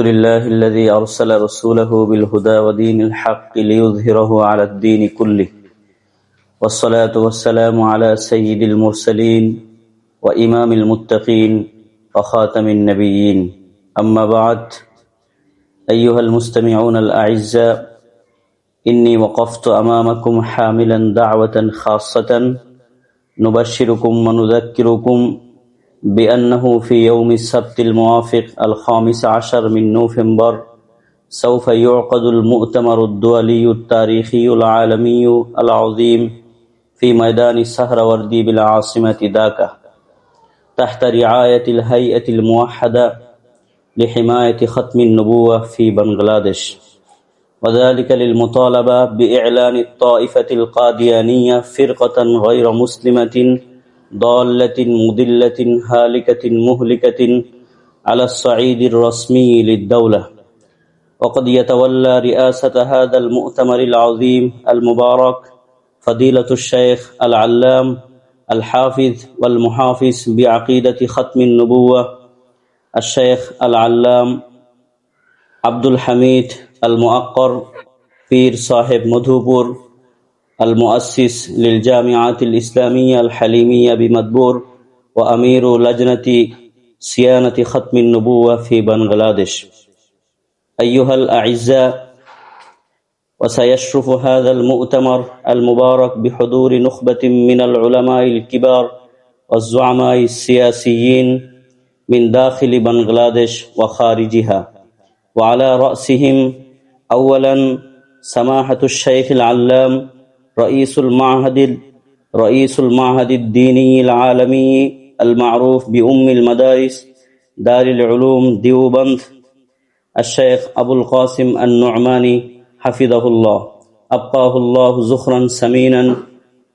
لله الذي أرسل رسوله بالهدى ودين الحق ليظهره على الدين كله. والصلاة والسلام على سيد المرسلين وإمام المتقين وخاتم النبيين. أما بعد أيها المستمعون الأعزاء إني وقفت أمامكم حاملا دعوة خاصة. نبشركم ونذكركم بأنه في يوم السبت الموافق الخامس عشر من نوفمبر سوف يعقد المؤتمر الدولي التاريخي العالمي العظيم في ميدان السهروردي بالعاصمة داكا تحت رعاية الهيئة الموحدة لحماية ختم النبوة في بنغلاديش. وذلك للمطالبة بإعلان الطائفة القاديانية فرقة غير مسلمة ضالة مضلة هالكة مهلكة على الصعيد الرسمي للدولة. وقد يتولى رئاسة هذا المؤتمر العظيم المبارك فضيلة الشيخ العلام الحافظ والمحافظ بعقيدة ختم النبوة الشيخ العلام عبد الحميد المؤقر پیر صاحب مدهوبور المؤسس للجامعة الإسلامية الحليمية بمدبور وأمير لجنة صيانة ختم النبوة في بنغلاديش. أيها الأعزاء وسيشرف هذا المؤتمر المبارك بحضور نخبة من العلماء الكبار والزعماء السياسيين من داخل بنغلاديش وخارجها. وعلى رأسهم أولا سماحة الشيخ العلام رئيس المعهد رئيس المعهد الديني العالمي المعروف بأم المدارس دار العلوم ديوبند الشيخ أبو القاسم النعماني حفظه الله. أبقاه الله زخرا سمينا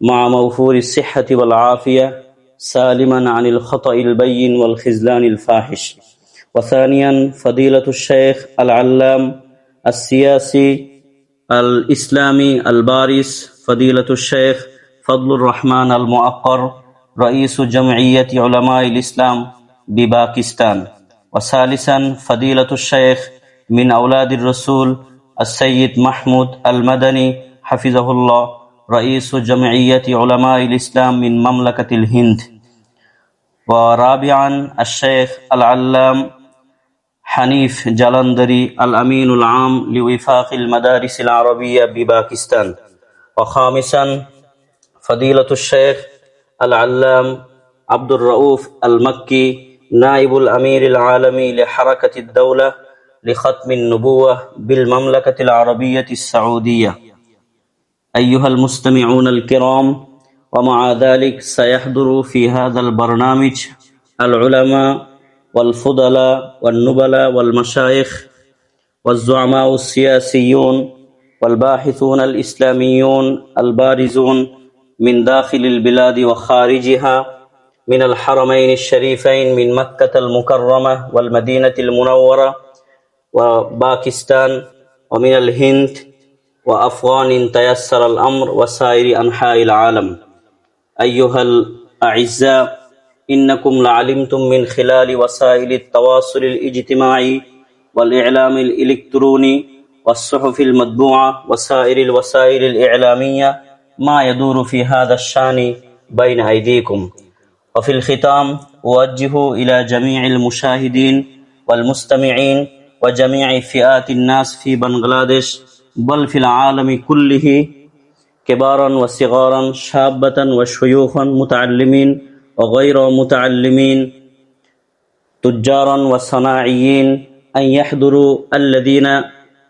مع موفور الصحة والعافية سالما عن الخطأ البين والخزلان الفاحش. وثانيا فضيلة الشيخ العلام السياسي الإسلامي البارز فضيلة الشيخ فضل الرحمن المؤقر رئيس جمعية علماء الإسلام بباكستان. وثالثا فضيلة الشيخ من أولاد الرسول السيد محمود المدني حفظه الله رئيس جمعية علماء الإسلام من مملكة الهند. ورابعا الشيخ العلام حنيف جلندري الأمين العام لوفاق المدارس العربية بباكستان. وخامسا فضيلة الشيخ العلام عبد الرؤوف المكي نائب الأمير العالمي لحركة الدولة لختم النبوة بالمملكة العربية السعودية. أيها المستمعون الكرام ومع ذلك سيحضر في هذا البرنامج العلماء والفضلاء والنبلاء والمشايخ والزعماء السياسيون والباحثون الإسلاميون البارزون من داخل البلاد وخارجها من الحرمين الشريفين من مكة المكرمة والمدينة المنورة وباكستان ومن الهند وأفغان تيسر الأمر وسائر أنحاء العالم. أيها الأعزاء إنكم لعلمتم من خلال وسائل التواصل الاجتماعي والإعلام الإلكتروني والصحف المطبوعة وسائر الوسائل الإعلامية ما يدور في هذا الشأن بين أيديكم. وفي الختام أوجه إلى جميع المشاهدين والمستمعين وجميع فئات الناس في بنغلاديش بل في العالم كله كبارا وصغارا شابة وشيوخا متعلمين وغير متعلمين تجارا وصناعيين أن يحضروا الذين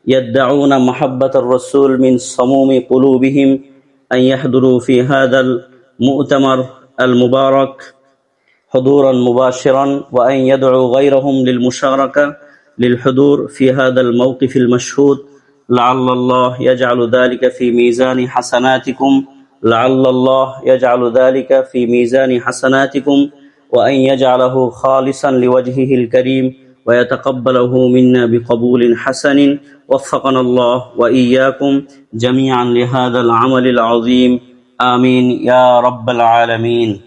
يدعون محبة الرسول من صموم قلوبهم أن يحضروا في هذا المؤتمر المبارك حضورا مباشرا وأن يدعوا غيرهم للمشاركة للحضور في هذا الموقف المشهود. لعل الله يجعل ذلك في ميزان حسناتكم. لعل الله يجعل ذلك في ميزان حسناتكم. وأن يجعله خالصا لوجهه الكريم. ويتقبله منا بقبول حسن. وفقنا الله وإياكم جميعا لهذا العمل العظيم. آمين يا رب العالمين.